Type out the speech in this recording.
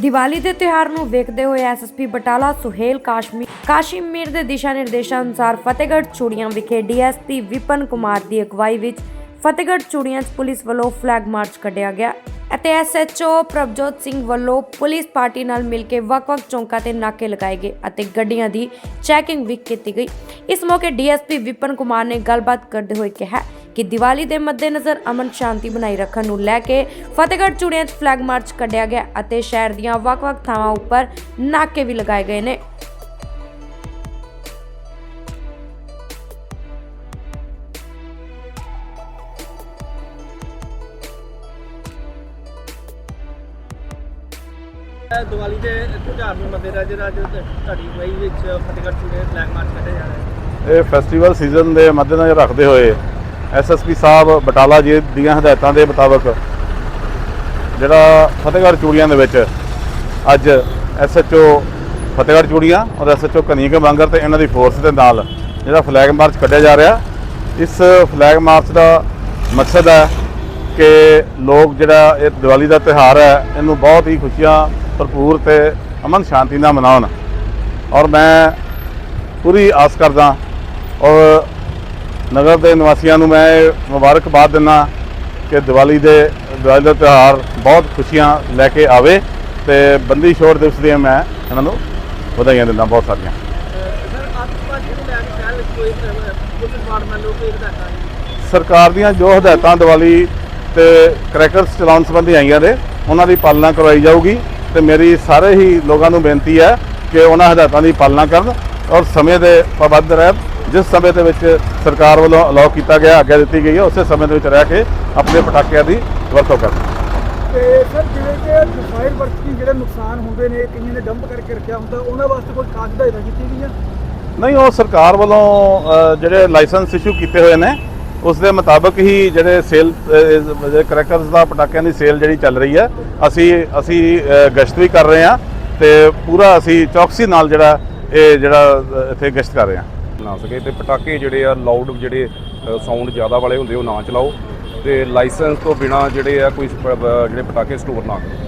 ਦੀਵਾਲੀ ਦੇ ਤਿਉਹਾਰ ਨੂੰ ਵੇਖਦੇ ਹੋਏ ਐਸਐਸਪੀ ਬਟਾਲਾ, ਸੁਹੇਲ, ਕਾਸ਼ਮੀ ਕਾਸ਼ਮੀਰ ਕਾਸ਼ੀਮੀਰ ਦੇ ਦਿਸ਼ਾ ਨਿਰਦੇਸ਼ਾਂ ਅਨੁਸਾਰ ਫਤਿਹਗੜ੍ਹ ਚੂੜੀਆਂ ਵਿਖੇ ਡੀਐਸਪੀ ਵਿਪਨ ਕੁਮਾਰ ਦੀ ਅਗਵਾਈ ਵਿੱਚ ਫਤਿਹਗੜ੍ਹ ਚੂੜੀਆਂ 'ਚ ਪੁਲਿਸ ਵੱਲੋਂ ਫਲੈਗ ਮਾਰਚ ਕੱਢਿਆ ਗਿਆ ਅਤੇ ਐਸਐਚਓ ਪ੍ਰਭਜੋਤ ਸਿੰਘ ਵੱਲੋਂ ਪੁਲਿਸ ਪਾਰਟੀ ਨਾਲ ਮਿਲ ਕੇ ਵੱਖ-ਵੱਖ ਚੌਂਕਾਂ ਤੇ ਨਾਕੇ ਲਗਾਏ ਗਏ ਅਤੇ ਗੱਡੀਆਂ ਦੀ ਚੈਕਿੰਗ ਵੀ ਕੀਤੀ ਗਈ। ਇਸ ਮੌਕੇ ਡੀਐਸਪੀ ਵਿਪਨ ਕੁਮਾਰ ਨੇ ਗੱਲਬਾਤ ਕਰਦੇ ਹੋਏ ਕਿਹਾ ਕਿ ਦੀਵਾਲੀ ਦੇ ਮੱਦੇਨਜ਼ਰ ਅਮਨ ਸ਼ਾਂਤੀ ਬਣਾਈ ਰੱਖਣ ਨੂੰ ਲੈ ਕੇ ਫਤਿਹਗੜ੍ਹ ਚੂੜੀਆਂ 'ਚ ਫਲੈਗ ਮਾਰਚ ਕੱਢਿਆ ਗਿਆ ਅਤੇ ਸ਼ਹਿਰ ਦੀਆਂ ਵੱਖ-ਵੱਖ ਥਾਵਾਂ ਉੱਪਰ ਨਾਕੇ ਵੀ ਲਗਾਏ ਗਏ ਨੇ। ਦੀਵਾਲੀ ਦੇ ਤਿਉਹਾਰ ਨੂੰ ਮੱਦੇਨਜ਼ਰ ਅੱਜ ਤੁਹਾਡੀ ਅਗਵਾਈ ਵਿੱਚ ਫਤਿਹਗੜ੍ਹ ਚੂੜੇ ਫਲੈਗ ਮਾਰਚ ਕੱਢਿਆ ਜਾ ਰਿਹਾ ਹੈ। ਇਹ ਫੈਸਟੀਵਲ ਸੀਜ਼ਨ ਦੇ ਮੱਦੇਨਜ਼ਰ ਰੱਖਦੇ ਹੋਏ ਐਸਐਸਪੀ ਸਾਹਿਬ ਬਟਾਲਾ ਜੀ ਦੀਆਂ ਹਦਾਇਤਾਂ ਦੇ ਮੁਤਾਬਕ ਜਿਹੜਾ ਫਤਿਹਗੜ੍ਹ ਚੂੜੀਆਂ ਦੇ ਵਿੱਚ ਅੱਜ ਐਸਐਚਓ ਫਤਿਹਗੜ੍ਹ ਚੂੜੀਆਂ ਔਰ ਐਸਐਚਓ ਕਨੀਕ ਬਾਂਗਰ ਤੇ ਇਹਨਾਂ ਦੀ ਫੋਰਸ ਦੇ ਨਾਲ ਜਿਹੜਾ ਫਲੈਗ ਮਾਰਚ ਕੱਢਿਆ ਜਾ ਰਿਹਾ। ਇਸ ਫਲੈਗ ਮਾਰਚ ਦਾ ਮਕਸਦ ਹੈ ਕਿ ਲੋਕ ਜਿਹੜਾ ਇਹ ਦੀਵਾਲੀ ਦਾ ਤਿਉਹਾਰ ਹੈ, ਇਹਨੂੰ ਬਹੁਤ ਹੀ ਖੁਸ਼ੀਆਂ, ਭਰਪੂਰ ਤੇ ਅਮਨ ਸ਼ਾਂਤੀ ਨਾਲ ਮਨਾਉਣ। ਔਰ ਮੈਂ ਪੂਰੀ ਆਸ ਕਰਦਾ ਔਰ ਨਗਰ ਦੇ ਨਿਵਾਸੀਆਂ ਨੂੰ ਮੈਂ ਇਹ ਮੁਬਾਰਕਬਾਦ ਦਿੰਦਾ ਕਿ ਦੀਵਾਲੀ ਦੇ, ਦੀਵਾਲੀ ਦਾ ਤਿਉਹਾਰ ਬਹੁਤ ਖੁਸ਼ੀਆਂ ਲੈ ਕੇ ਆਵੇ ਤੇ ਬੰਦੀ ਛੋੜ ਦਿਵਸ ਦੀਆਂ ਮੈਂ ਇਹਨਾਂ ਨੂੰ ਵਧਾਈਆਂ ਦਿੰਦਾ ਬਹੁਤ ਸਾਰੀਆਂ। ਸਰਕਾਰ ਦੀਆਂ ਜੋ ਹਦਾਇਤਾਂ ਦੀਵਾਲੀ ਤੇ ਕ੍ਰੈਕਰਸ ਚਲਾਉਣ ਸੰਬੰਧੀ ਆਈਆਂ ਨੇ, ਉਹਨਾਂ ਦੀ ਪਾਲਣਾ ਕਰਵਾਈ ਜਾਊਗੀ ਤੇ ਮੇਰੀ ਸਾਰੇ ਹੀ ਲੋਕਾਂ ਨੂੰ ਬੇਨਤੀ ਹੈ ਕਿ ਉਹਨਾਂ ਹਦਾਇਤਾਂ ਦੀ ਪਾਲਣਾ ਕਰਨ ਔਰ ਸਮੇਂ ਦੇ ਪਾਬੰਦ ਰਹਿਣ। ਜਿਸ ਸਮੇਂ ਦੇ ਵਿੱਚ ਸਰਕਾਰ ਵੱਲੋਂ ਅਲਾਉ ਕੀਤਾ ਗਿਆ ਆਗਿਆ ਦਿੱਤੀ ਗਈ ਹੈ ਉਸੇ ਸਮੇਂ ਦੇ ਵਿੱਚ ਰਹਿ ਕੇ ਆਪਣੇ ਪਟਾਕਿਆਂ ਦੀ ਵਰਤੋਂ ਕਰਨ। ਤੇ ਸਰ ਜਿਵੇਂ ਕਿ ਫਾਇਰ ਵਰਕਿੰਗ ਜਿਹੜੇ ਨੁਕਸਾਨ ਹੁੰਦੇ ਨੇ ਕਈਆਂ ਨੇ ਡੰਪ ਕਰਕੇ ਰੱਖਿਆ ਹੁੰਦਾ ਉਹਨਾਂ ਵਾਸਤੇ ਕੋਈ ਖਾਸ ਹਦਾਇਤਾਂ ਕੀਤੀ ਗਈਆਂ? ਨਹੀਂ ਉਹ ਸਰਕਾਰ ਵੱਲੋਂ ਜਿਹੜੇ ਲਾਇਸੈਂਸ ਇਸ਼ੂ ਕੀਤੇ ਹੋਏ ਨੇ ਉਸ ਦੇ ਮੁਤਾਬਕ ਹੀ ਜਿਹੜੇ ਸੇਲ ਕ੍ਰੈਕਰਸ ਦਾ ਪਟਾਕਿਆਂ ਦੀ ਸੇਲ ਜਿਹੜੀ ਚੱਲ ਰਹੀ ਹੈ ਅਸੀਂ ਅਸੀਂ ਗਸ਼ਤ ਵੀ ਕਰ ਰਹੇ ਹਾਂ ਤੇ ਪੂਰਾ ਅਸੀਂ ਚੌਕਸੀ ਨਾਲ ਜਿਹੜਾ ਇਹ ਜਿਹੜਾ ਇੱਥੇ ਗਸ਼ਤ ਕਰ ਰਹੇ ਹਾਂ। ਨਾ ਸਕੇ ਤੇ ਪਟਾਕੇ ਜਿਹੜੇ ਆ ਲਾਊਡ ਜਿਹੜੇ ਸਾਊਂਡ ਜ਼ਿਆਦਾ ਵਾਲੇ ਹੁੰਦੇ, ਉਹ ਨਾ ਚਲਾਓ ਤੇ ਲਾਇਸੈਂਸ ਤੋਂ ਬਿਨਾ ਜਿਹੜੇ ਆ, ਕੋਈ ਜਿਹੜੇ ਪਟਾਕੇ ਸਟੋਰ ਨਾ ਕਰੋ।